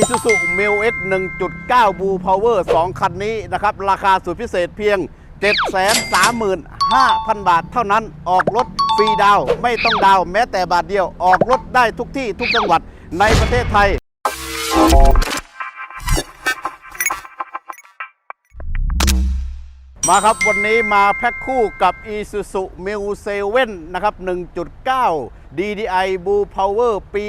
Isuzu m i l X 1.9 Blue Power 2คันนี้นะครับ ราคาสุดพิเศษเพียง 735,000 บาทเท่านั้นออกรถฟรีดาวไม่ต้องดาวแม้แต่บาทเดียวออกรถได้ทุกที่ทุกจังหวัดในประเทศไทย มาครับวันนี้มาแพ็คคู่กับ Isuzu m i l 7นะครับ 1.9 DDI Blue Power ปี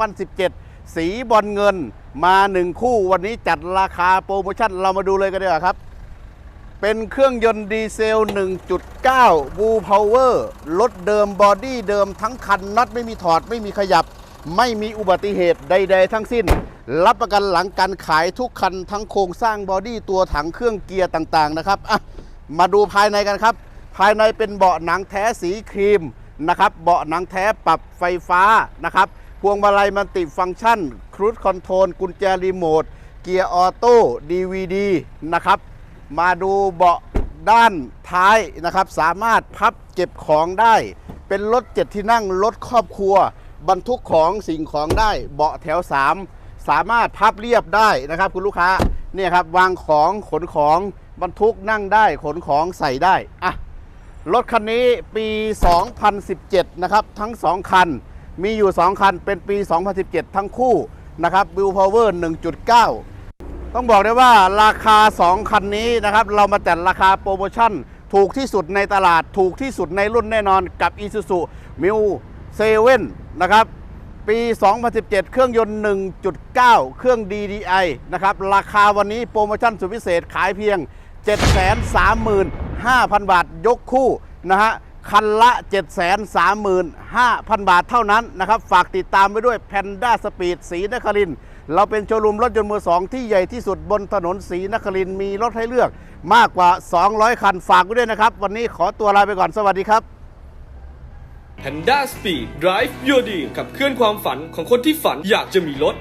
2017 สีบอลเงินมา1คู่วันนี้จัดราคาโปรโมชั่นเรามาดูเลยกันดีกว่าครับ เป็นเครื่องยนต์ดีเซล 1.9 Blue Power รถเดิมบอดี้เดิมทั้งคันน็อตไม่มีถอดไม่มีขยับ ไม่มีอุบัติเหตุใด ๆ ทั้งสิ้น รับประกันหลังการขายทุกคันทั้งโครงสร้างบอดี้ตัวถังเครื่องเกียร์ต่างๆนะครับอะมาดูภายในกันครับ ภายในเป็นเบาะหนังแท้สีครีมนะครับเบาะหนังแท้ปรับไฟฟ้านะครับ พวงมาลัยมันติฟังก์ชันครู e คอนโทรลกุญแจรีโมท เกียร์ออโต้ DVD นะครับ มาดูเบาะด้านท้ายนะครับ สามารถพับเก็บของได้ เป็นรถเจ็ดที่นั่งรถครอบครัว บรรทุกของสิ่งของได้ เบาะแถว 3 สามารถพับเรียบได้นะครับ คุณลูกค้าเนี่ยครับวางของขนของบรรทุกนั่งได้ขนของใส่ได้อะรถคันนี้ปี 2017 นะครับ ทั้ง 2 คัน มีอยู่ 2 คันเป็นปี 2017 ทั้งคู่นะครับ Bill Power 1.9 ต้องบอกได้ว่าราคา 2 คันนี้นะครับ เรามาจัดราคาโปรโมชั่น ถูกที่สุดในตลาดถูกที่สุดในรุ่นแน่นอนกับ Isuzu m i l 7นะครับปี 2017 เครื่องยนต์ 1.9 เครื่อง DDI นะครับราคาวันนี้โปรโมชั่นสุดพิเศษขายเพียง 735,000 บาทยกคู่นะฮะ คันละ 735,000 บาทเท่านั้นนะครับ ฝากติดตามไปด้วย Panda Speed สีนครินเราเป็นโชว์รูมรถยนต์มือสองที่ใหญ่ที่สุดบนถนนสีนครินมีรถให้เลือกมากกว่า 200 คันฝากไว้ด้วยนะครับ วันนี้ขอตัวลาไปก่อนสวัสดีครับ Panda Speed Drive Your Dream ขับเคลื่อนความฝันของคนที่ฝันอยากจะมีรถ